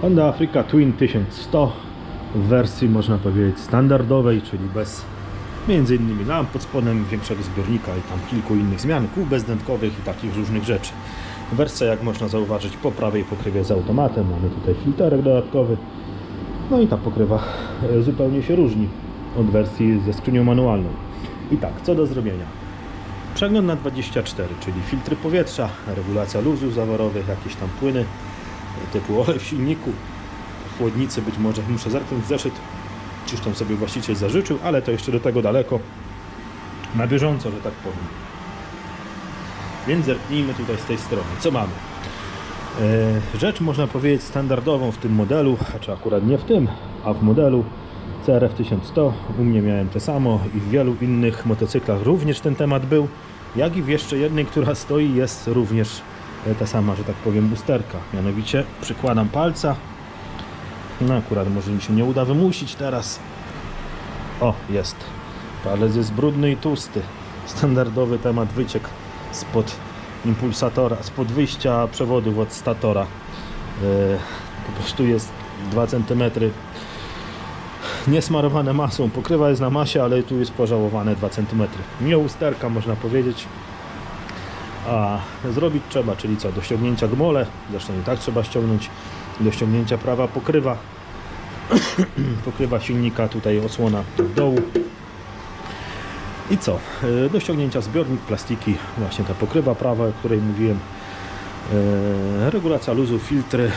Honda Africa Twin 1100 w wersji można powiedzieć standardowej, czyli bez między innymi lamp pod spodem, większego zbiornika i tam kilku innych zmian, kół bezdętkowych i takich różnych rzeczy. Wersja jak można zauważyć po prawej pokrywie z automatem, mamy tutaj filterek dodatkowy, no i ta pokrywa e, zupełnie się różni od wersji ze skrzynią manualną. I tak, co do zrobienia. Przegląd na 24, czyli filtry powietrza, regulacja luzów zaworowych, jakieś tam płyny typu olej w silniku, chłodnicy być może muszę zerknąć zeszyt, czyż tam sobie właściciel zażyczył, ale to jeszcze do tego daleko, na bieżąco, że tak powiem. Więc zerknijmy tutaj z tej strony. Co mamy? E, Rzecz można powiedzieć standardową w tym modelu, czy akurat nie w tym, a w modelu CRF 1100. U mnie miałem to samo i w wielu innych motocyklach również ten temat był. Jak i w jeszcze jednej, która stoi, jest również ta sama, że tak powiem, usterka. Mianowicie przykładam palca. No akurat może mi się nie uda wymusić teraz. O, jest. Palec jest brudny i tłusty. Standardowy temat wyciek spod impulsatora, spod wyjścia przewodów od statora. E, Po prostu jest 2 cm niesmarowane masą. Pokrywa jest na masie, ale tu jest pożałowane 2 cm. Nie usterka można powiedzieć. A zrobić trzeba, czyli co? Do ściągnięcia gmole, zresztą i tak trzeba ściągnąć. Do ściągnięcia prawa pokrywa. pokrywa silnika, tutaj osłona od dołu. I co? E, Do ściągnięcia zbiornik, plastiki, właśnie ta pokrywa prawa, o której mówiłem. E, Regulacja luzu, filtry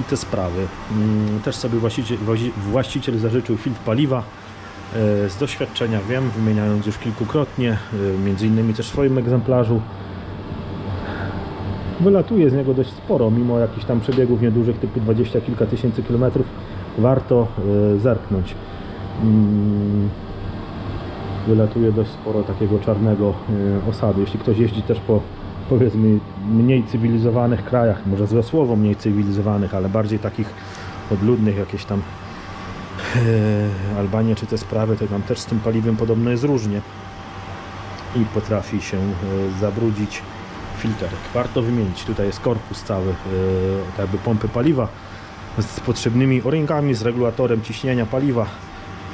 i te sprawy. Mm, Też sobie właściciel, właściciel zażyczył filtr paliwa. E, Z doświadczenia wiem, wymieniając już kilkukrotnie, e, między innymi też w swoim egzemplarzu. Wylatuje z niego dość sporo, mimo jakichś tam przebiegów niedużych, typu 20 kilka tysięcy kilometrów. Warto e, zerknąć. Mm, wylatuje dość sporo takiego czarnego osadu. Jeśli ktoś jeździ też po powiedzmy mniej cywilizowanych krajach, może złe słowo mniej cywilizowanych, ale bardziej takich odludnych, jakieś tam e, Albanie czy te sprawy, to tam też z tym paliwem podobno jest różnie i potrafi się e, zabrudzić filterek. Warto wymienić. Tutaj jest korpus cały, e, tak jakby pompy paliwa z potrzebnymi o-ringami, z regulatorem ciśnienia paliwa,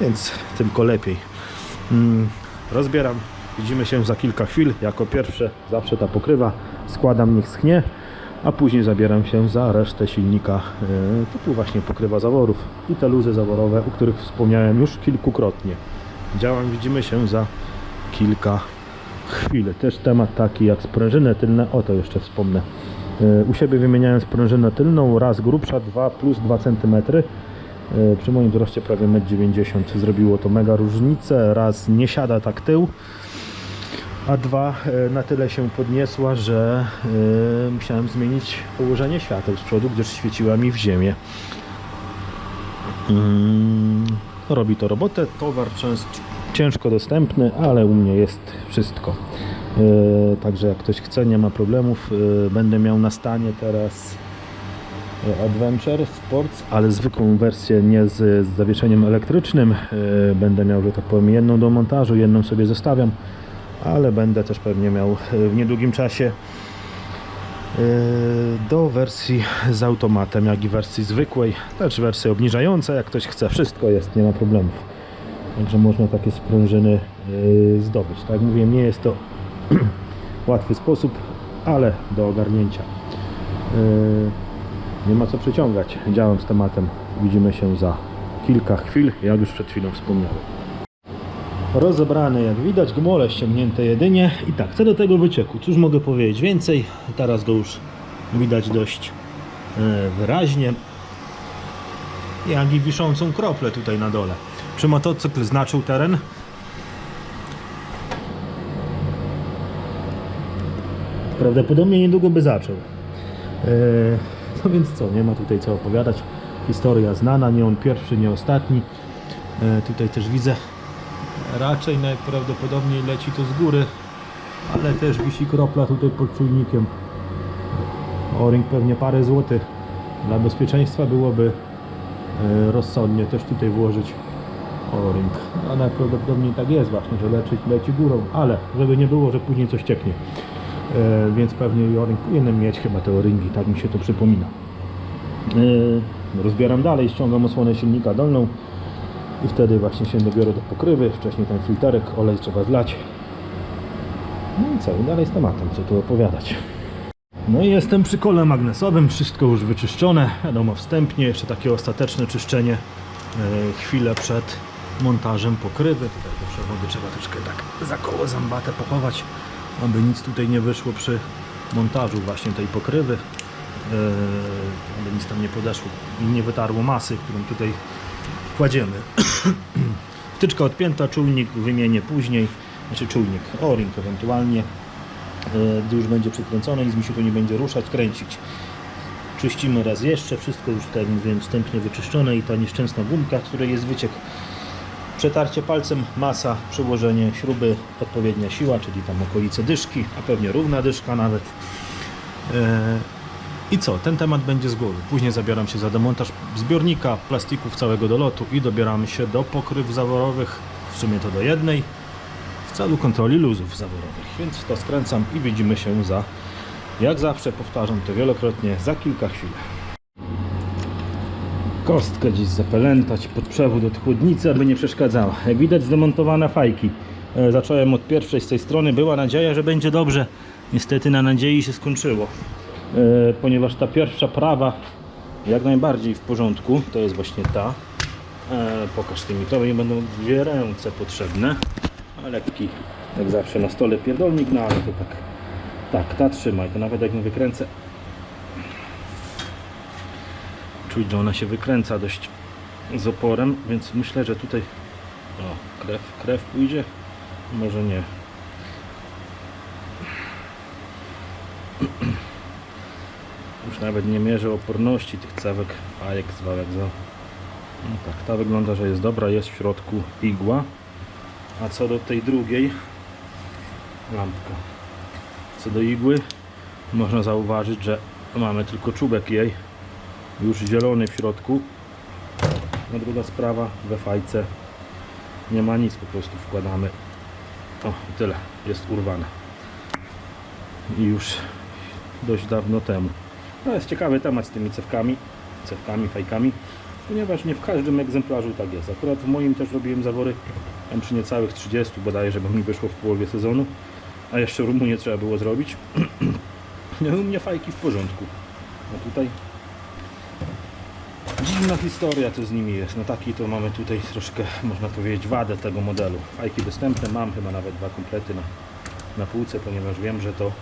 więc tylko lepiej. Mm, Rozbieram. Widzimy się za kilka chwil. Jako pierwsze zawsze ta pokrywa. Składam, niech schnie, a później zabieram się za resztę silnika e, typu właśnie pokrywa zaworów i te luzy zaworowe, o których wspomniałem już kilkukrotnie. Działam, widzimy się za kilka chwil. Też temat taki jak sprężyny tylne, o to jeszcze wspomnę. E, U siebie wymieniałem sprężynę tylną, raz grubsza, 2 plus 2 cm. E, Przy moim wzroście prawie 1,90 m zrobiło to mega różnicę. Raz nie siada tak tył, a dwa e, na tyle się podniosła, że e, musiałem zmienić położenie świateł z przodu, gdyż świeciła mi w ziemię. Mm, robi to robotę. Towar częst, ciężko dostępny, ale u mnie jest wszystko. E, Także jak ktoś chce, nie ma problemów. Będę miał na stanie teraz Adventure Sports, ale zwykłą wersję nie z, z zawieszeniem elektrycznym. Będę miał, że tak powiem, jedną do montażu, jedną sobie zostawiam, ale będę też pewnie miał e, w niedługim czasie e, do wersji z automatem, jak i wersji zwykłej, też wersje obniżające, jak ktoś chce, wszystko jest, nie ma problemów. Także można takie sprężyny e, zdobyć. Tak jak mówiłem, nie jest to łatwy sposób, ale do ogarnięcia. Nie ma co przeciągać. Działam z tematem. Widzimy się za kilka chwil, jak już przed chwilą wspomniałem. Rozebrane jak widać, gmole ściągnięte jedynie. I tak, co do tego wycieku, cóż mogę powiedzieć więcej? Teraz go już widać dość e, wyraźnie. Jak i wiszącą kroplę tutaj na dole. Czy motocykl znaczył teren? Prawdopodobnie niedługo by zaczął. E, No więc co, nie ma tutaj co opowiadać. Historia znana, nie on pierwszy, nie ostatni. E, Tutaj też widzę, raczej najprawdopodobniej leci to z góry, ale też wisi kropla tutaj pod czujnikiem. O-ring pewnie parę złotych. Dla bezpieczeństwa byłoby e, rozsądnie też tutaj włożyć o-ring. A najprawdopodobniej tak jest właśnie, że leci, leci górą, ale żeby nie było, że później coś cieknie. E, więc pewnie o-ring powinienem mieć chyba te o-ringi, tak mi się to przypomina. Yy, rozbieram dalej, ściągam osłonę silnika dolną i wtedy właśnie się dobiorę do pokrywy. Wcześniej ten filterek, olej trzeba zlać. No i co? I dalej z tematem, co tu opowiadać. No i jestem przy kole magnesowym, wszystko już wyczyszczone, wiadomo wstępnie, jeszcze takie ostateczne czyszczenie e, chwilę przed montażem pokrywy. Tutaj te przewody trzeba troszkę tak za koło zębate pochować, aby nic tutaj nie wyszło przy montażu właśnie tej pokrywy, e, aby nic tam nie podeszło i nie wytarło masy, którą tutaj kładziemy. Wtyczka odpięta, czujnik wymienię później, znaczy czujnik, o-ring ewentualnie e, gdy już będzie przykręcone, nic mi się tu nie będzie ruszać, kręcić. Czyścimy raz jeszcze, wszystko już jak mówiłem wstępnie wyczyszczone i ta nieszczęsna gumka, z której jest wyciek. Przetarcie palcem, masa, przyłożenie śruby, odpowiednia siła, czyli tam okolice dyszki, a pewnie równa dyszka nawet. I co? Ten temat będzie z głowy. Później zabieram się za demontaż zbiornika, plastików całego dolotu i dobieramy się do pokryw zaworowych, w sumie to do jednej w celu kontroli luzów zaworowych. Więc to skręcam i widzimy się za, jak zawsze powtarzam to wielokrotnie, za kilka chwil. Kostkę dziś zapelętać pod przewód od chłodnicy, aby nie przeszkadzała. Jak widać zdemontowane fajki. E, Zacząłem od pierwszej z tej strony, była nadzieja, że będzie dobrze. Niestety na nadziei się skończyło. E, Ponieważ ta pierwsza prawa jak najbardziej w porządku, to jest właśnie ta. E, Pokaż tymi prawej będą dwie ręce potrzebne. A lekki jak zawsze na stole pierdolnik, no ale to tak tak, ta trzymaj, to nawet jak nie wykręcę. Czuć, że ona się wykręca dość z oporem, więc myślę, że tutaj o, krew, krew pójdzie? Może nie nawet nie mierzę oporności tych cewek, fajek, zwałek, za no tak, ta wygląda, że jest dobra, jest w środku igła. A co do tej drugiej? Lampka. Co do igły? Można zauważyć, że mamy tylko czubek jej. Już zielony w środku. A druga sprawa we fajce nie ma nic, po prostu wkładamy. O tyle, jest urwane. I już dość dawno temu no jest ciekawy temat z tymi cewkami cewkami, fajkami ponieważ nie w każdym egzemplarzu tak jest. Akurat w moim też robiłem zawory tam przy niecałych 30 bodajże, bo mi wyszło w połowie sezonu a jeszcze Rumunię trzeba było zrobić. No u mnie fajki w porządku. A tutaj dziwna historia to z nimi jest. No taki to mamy tutaj troszkę można powiedzieć wadę tego modelu. Fajki dostępne mam chyba nawet dwa komplety na, na półce ponieważ wiem, że to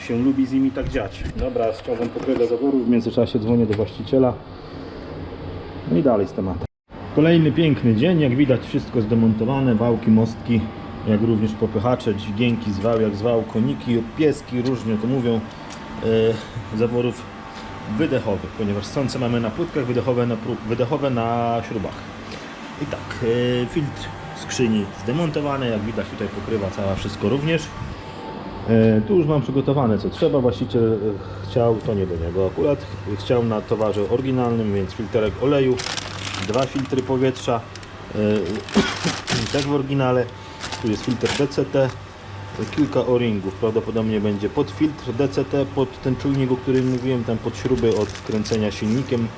się lubi z nimi tak dziać dobra, ściągam pokrywę zaworu w międzyczasie dzwonię do właściciela no i dalej z tematem Kolejny piękny dzień, jak widać wszystko zdemontowane, wałki, mostki, jak również popychacze, dźwigienki, zwał jak zwał, koniki, pieski, różnie to mówią, e, zaworów wydechowych, ponieważ sące mamy na płytkach, wydechowe na, wydechowe na śrubach. I tak, e, filtr skrzyni zdemontowany, jak widać tutaj pokrywa cała wszystko również. E, Tu już mam przygotowane co trzeba, właściciel e, chciał, to nie do niego. Akurat, chciał na towarze oryginalnym, więc filterek oleju, dwa filtry powietrza, e, też w oryginale, tu jest filtr DCT, kilka o-ringów, prawdopodobnie będzie pod filtr DCT, pod ten czujnik, o którym mówiłem, tam pod śruby od kręcenia silnikiem,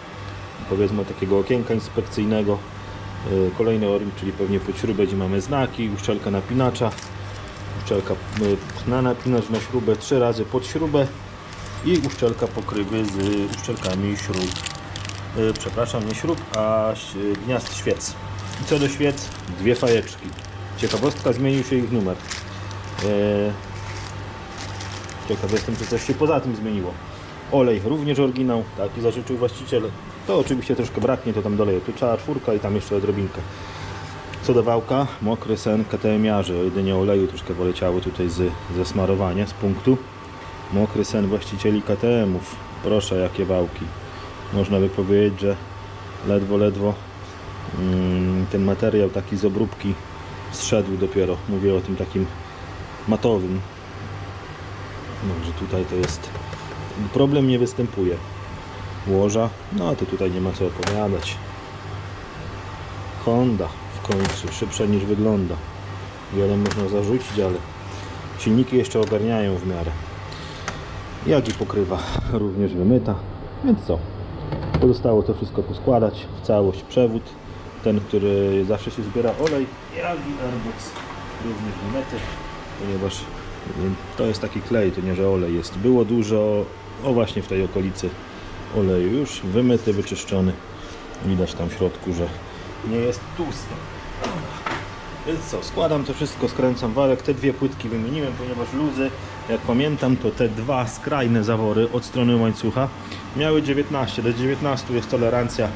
powiedzmy takiego okienka inspekcyjnego, kolejny o-ring, czyli pewnie pod śrubę, gdzie mamy znaki, uszczelka napinacza, uszczelka y, na napinacz na śrubę trzy razy pod śrubę i uszczelka pokrywy z uszczelkami śrub. Y, przepraszam nie śrub, a gniazd świec. I co do świec? Dwie fajeczki. Ciekawostka zmienił się ich numer. E, ciekaw jestem czy coś się poza tym zmieniło. Olej również oryginał taki zażyczył właściciel. To oczywiście troszkę braknie to tam doleję. Tu cała czwórka i tam jeszcze odrobinkę co do wałka, mokry sen KTM-iarzy, jedynie oleju troszkę poleciało tutaj z, ze smarowania, z punktu. Mokry sen właścicieli KTM-ów. Proszę, jakie wałki. Można by powiedzieć, że ledwo, ledwo mm, ten materiał taki z obróbki zszedł dopiero. Mówię o tym takim matowym. Także tutaj to jest... Problem nie występuje. Łoża, no to tutaj nie ma co opowiadać. Honda końcu, szybsza niż wygląda. Wiele można zarzucić, ale silniki jeszcze ogarniają w miarę. Jak i pokrywa również wymyta. Więc co? Pozostało to wszystko poskładać w całość. Przewód, ten, który zawsze się zbiera olej, jak i airbox, również wymety, ponieważ y, to jest taki klej, to nie, że olej jest. Było dużo, o właśnie w tej okolicy oleju już wymyty, wyczyszczony. Widać tam w środku, że nie jest tłusty. Więc co, składam to wszystko, skręcam walek. Te dwie płytki wymieniłem, ponieważ luzy, jak pamiętam, to te dwa skrajne zawory od strony łańcucha miały 19. Do 19 jest tolerancja.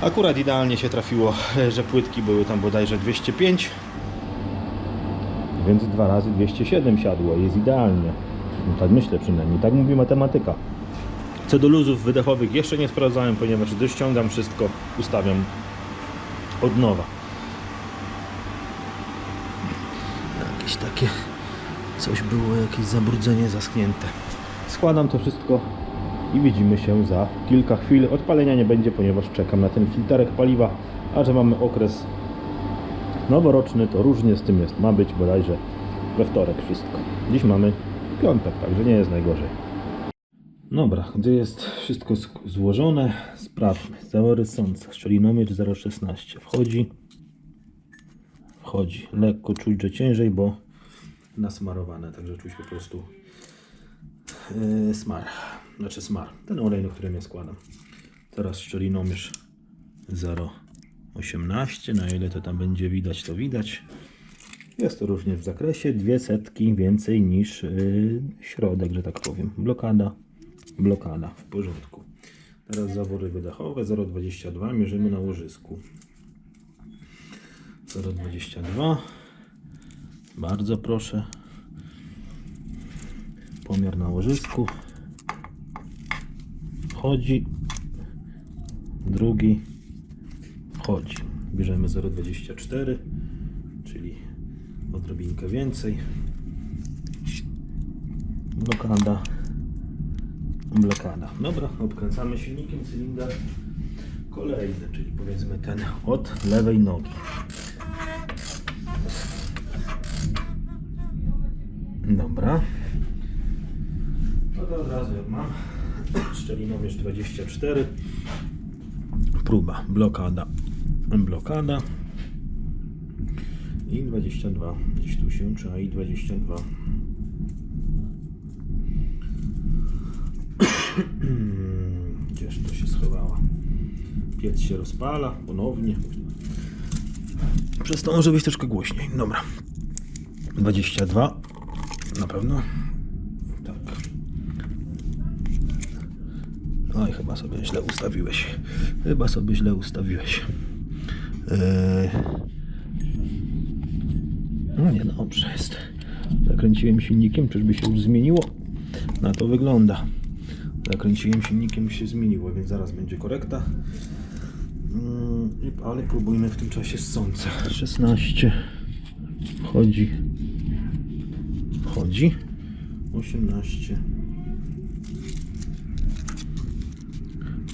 Akurat idealnie się trafiło, że płytki były tam bodajże 205. Więc dwa razy 207 siadło, jest idealnie. No tak myślę przynajmniej, tak mówi matematyka. Co do luzów wydechowych jeszcze nie sprawdzałem, ponieważ gdy ściągam wszystko, ustawiam od nowa. Jakieś takie coś było, jakieś zabrudzenie zaschnięte. Składam to wszystko i widzimy się za kilka chwil. Odpalenia nie będzie, ponieważ czekam na ten filterek paliwa, a że mamy okres noworoczny, to różnie z tym jest. Ma być bodajże we wtorek wszystko. Dziś mamy piątek, także nie jest najgorzej. Dobra, gdy jest wszystko złożone, sprawdźmy. Zawory sące, szczelinomierz 0,16 wchodzi. Wchodzi. Lekko czuć, że ciężej, bo nasmarowane, także czuć po prostu yy, smar. Znaczy smar. Ten olej, na którym ja składam. Teraz szczelinomierz 0,18. Na ile to tam będzie widać, to widać. Jest to również w zakresie dwie setki więcej niż yy, środek, że tak powiem. Blokada, blokada, w porządku. Teraz zawory wydechowe 0,22 mierzymy na łożysku. 0,22 Bardzo proszę. Pomiar na łożysku. Wchodzi. Drugi wchodzi. Bierzemy 0,24 czyli odrobinkę więcej. Blokada. Blokada. Dobra, obkręcamy silnikiem cylinder kolejny, czyli powiedzmy ten od lewej nogi. Dobra. No to od razu mam. Szczelinowierz 24. Próba. Blokada. Blokada. I 22. Gdzieś tu się trzeba i 22. Gdzież to się schowała? Piec się rozpala ponownie. Przez to może być troszkę głośniej. Dobra. 22. Na pewno. Tak. Oj, chyba sobie źle ustawiłeś. Chyba sobie źle ustawiłeś. Eee... No nie, dobrze jest. Zakręciłem silnikiem, czyżby się już zmieniło? Na to wygląda. Zakręciłem silnikiem, się zmieniło, więc zaraz będzie korekta. I- Ale próbujmy w tym czasie z sąca. 16. Wchodzi. Wchodzi. 18.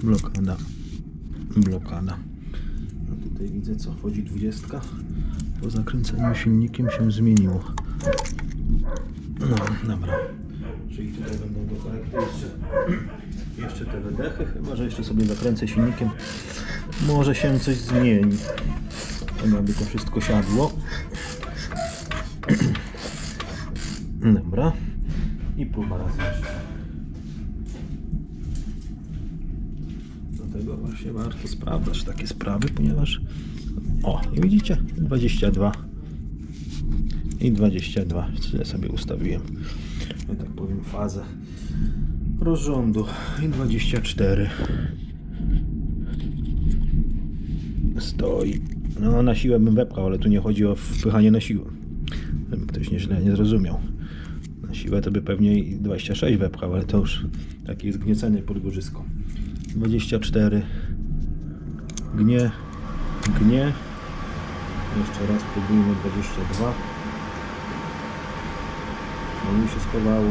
Blokada. Blokada. A tutaj widzę co, wchodzi 20. Po zakręceniu silnikiem się zmieniło. No, dobra. Czyli tutaj będą do korekty jeszcze, jeszcze te wydechy, chyba że jeszcze sobie zakręcę silnikiem. Może się coś zmieni. Chyba by to wszystko siadło. Dobra. I próba raz jeszcze. Dlatego właśnie warto sprawdzać takie sprawy, ponieważ... O, widzicie? 22 i 22. Tyle sobie ustawiłem. Ja tak powiem fazę rozrządu. I 24. Stoi. No na siłę bym wepchał, ale tu nie chodzi o wpychanie na siłę. Żeby ktoś nieźle nie zrozumiał. Siłę to by pewnie i 26 wepchał, ale to już takie jest gniecenie pod górzysko. 24. Gnie. Gnie. Jeszcze raz próbujmy 22. No mi się schowało.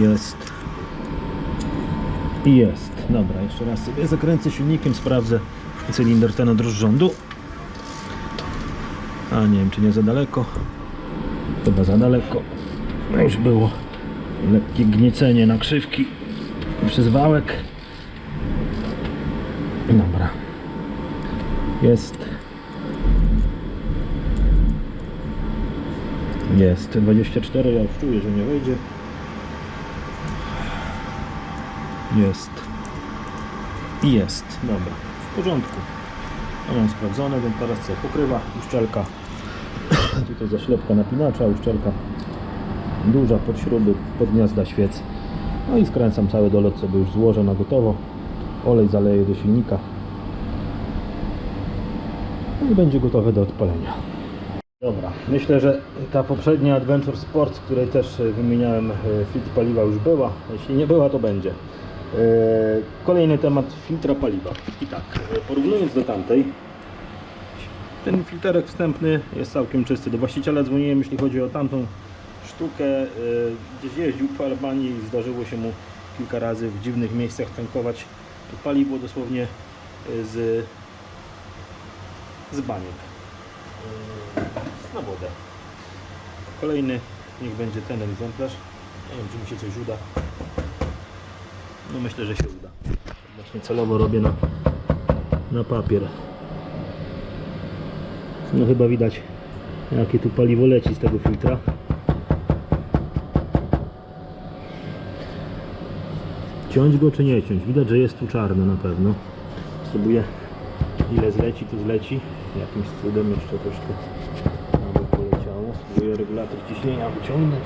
Jest. I Jest. Dobra, jeszcze raz sobie zakręcę silnikiem, sprawdzę cylinder ten od rozrządu. A nie wiem, czy nie za daleko. Chyba za daleko. No już było lekkie gniecenie nakrzywki przez wałek. Dobra. Jest. Jest 24, ja już czuję, że nie wejdzie. Jest. I jest. Dobra. W porządku. Ja mam sprawdzone, więc teraz co? Pokrywa, uszczelka. Tutaj zaślepka napinacza, uszczelka duża pod śruby, pod gniazda świec. No i skręcam cały dolot sobie już złożę na gotowo. Olej zaleję do silnika. No i będzie gotowe do odpalenia. Dobra, myślę, że ta poprzednia Adventure Sport, z której też e, wymieniałem e, filtr paliwa już była. Jeśli nie była, to będzie. E, Kolejny temat filtra paliwa. I tak, porównując do tamtej, ten filterek wstępny jest całkiem czysty. Do właściciela dzwoniłem, jeśli chodzi o tamtą sztukę. e, Gdzieś jeździł po Albanii i zdarzyło się mu kilka razy w dziwnych miejscach tankować paliwo dosłownie e, z, z baniek e, na wodę. Kolejny niech będzie ten egzemplarz. Nie wiem, czy mi się coś uda. No myślę, że się uda. Właśnie celowo robię na, na papier. No chyba widać jakie tu paliwo leci z tego filtra. Ciąć go czy nie ciąć? Widać, że jest tu czarny na pewno. Spróbuję ile zleci, tu zleci. Jakimś cudem jeszcze tu na bok poleciało. Spróbuję regulator ciśnienia wyciągnąć.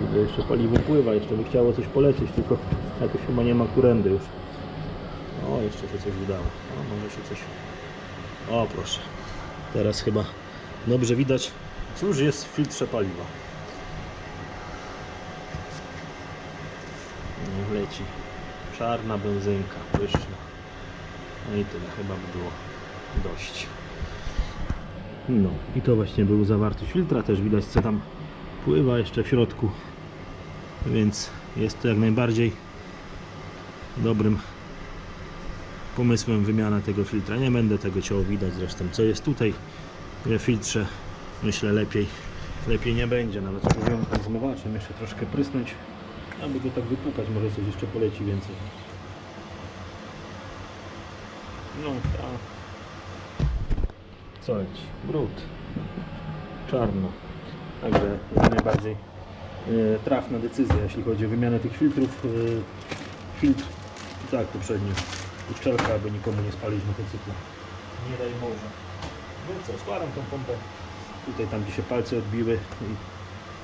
Widzę, jeszcze paliwo pływa, jeszcze by chciało coś polecieć, tylko jakoś chyba nie ma kurendy już. O, jeszcze się coś udało. O, może się coś... O, proszę. Teraz chyba dobrze widać, cóż jest w filtrze paliwa. Leci czarna benzynka, pyszna. No i tyle, chyba by było dość. No i to właśnie był zawartość filtra, też widać co tam pływa jeszcze w środku. Więc jest to jak najbardziej dobrym pomysłem wymiana tego filtra. Nie będę tego ciął widać zresztą co jest tutaj w filtrze. Myślę lepiej lepiej nie będzie. Nawet spróbuję tym zmywaczem jeszcze troszkę prysnąć, aby go tak wypukać. Może coś jeszcze poleci więcej. No ta. Co leci? Brud. Czarno. Także najbardziej e, trafna decyzja, jeśli chodzi o wymianę tych filtrów. E, filtr, tak poprzednio, uszczelka, aby nikomu nie spalić motocykla. Nie daj Boże. No co, składam tą pompę. Tutaj tam gdzie się palce odbiły i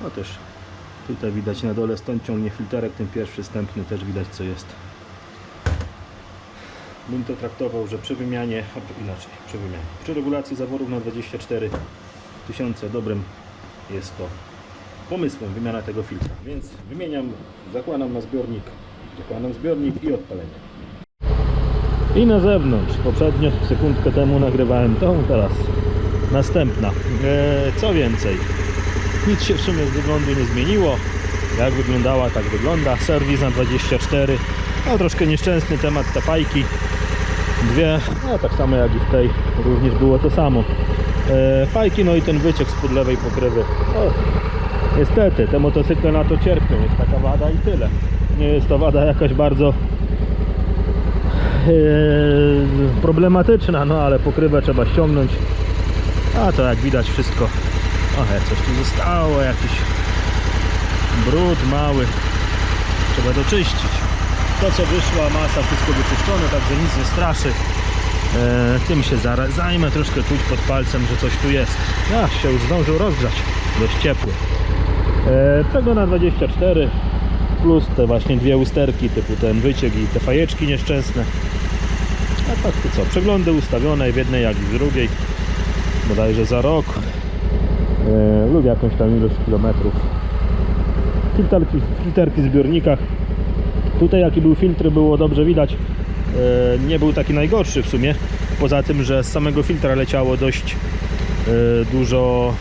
no też tutaj widać na dole stąd ciągnie filterek, ten pierwszy wstępny też widać co jest. Bym to traktował, że przy wymianie, inaczej, przy wymianie, przy regulacji zaworów na 24 tysiące dobrym jest to pomysłem wymiana tego filtra. Więc wymieniam, zakładam na zbiornik, zakładam zbiornik i odpalenie. I na zewnątrz, poprzednio sekundkę temu nagrywałem tą, teraz następna. Eee, co więcej, nic się w sumie z wyglądu nie zmieniło. Jak wyglądała, tak wygląda. Serwis na 24. No troszkę nieszczęsny temat te fajki. Dwie, no tak samo jak i w tej, również było to samo. Eee, fajki, no i ten wyciek spod lewej pokrywy. O, niestety, te motocykle na to cierpią. Jest taka wada i tyle. Nie jest to wada jakaś bardzo Yy, problematyczna, no ale pokrywę trzeba ściągnąć. A to jak widać wszystko. Ohe, coś tu zostało, jakiś brud mały. Trzeba doczyścić. To co wyszła masa, wszystko wyczyszczone, także nic nie straszy. E, tym się zajmę, troszkę czuć pod palcem, że coś tu jest. A, się już zdążył rozgrzać, dość ciepły. E, tego na 24 plus te właśnie dwie usterki typu ten wyciek i te fajeczki nieszczęsne. A tak to co, przeglądy ustawione w jednej jak i w drugiej. Bodajże za rok e, lub jakąś tam ilość kilometrów. Filterki, filterki w zbiornikach. Tutaj jaki był filtr było dobrze widać. E, nie był taki najgorszy w sumie. Poza tym, że z samego filtra leciało dość e, dużo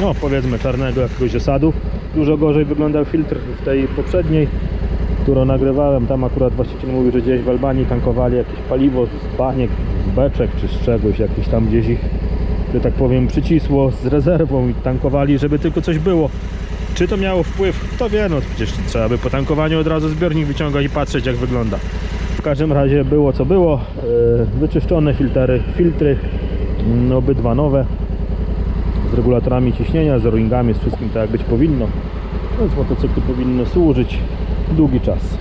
no powiedzmy czarnego jakiegoś osadu. Dużo gorzej wyglądał filtr w tej poprzedniej, którą nagrywałem. Tam akurat właściciel mówił, że gdzieś w Albanii tankowali jakieś paliwo z baniek, beczek czy z czegoś, jakieś tam gdzieś ich, że tak powiem, przycisło z rezerwą i tankowali, żeby tylko coś było. Czy to miało wpływ? Kto wie, no przecież trzeba by po tankowaniu od razu zbiornik wyciągać i patrzeć jak wygląda. W każdym razie było co było, yy, wyczyszczone filtry, filtry, mm, obydwa nowe, z regulatorami ciśnienia, z ringami, z wszystkim tak jak być powinno. Więc motocykli powinny służyć długi czas.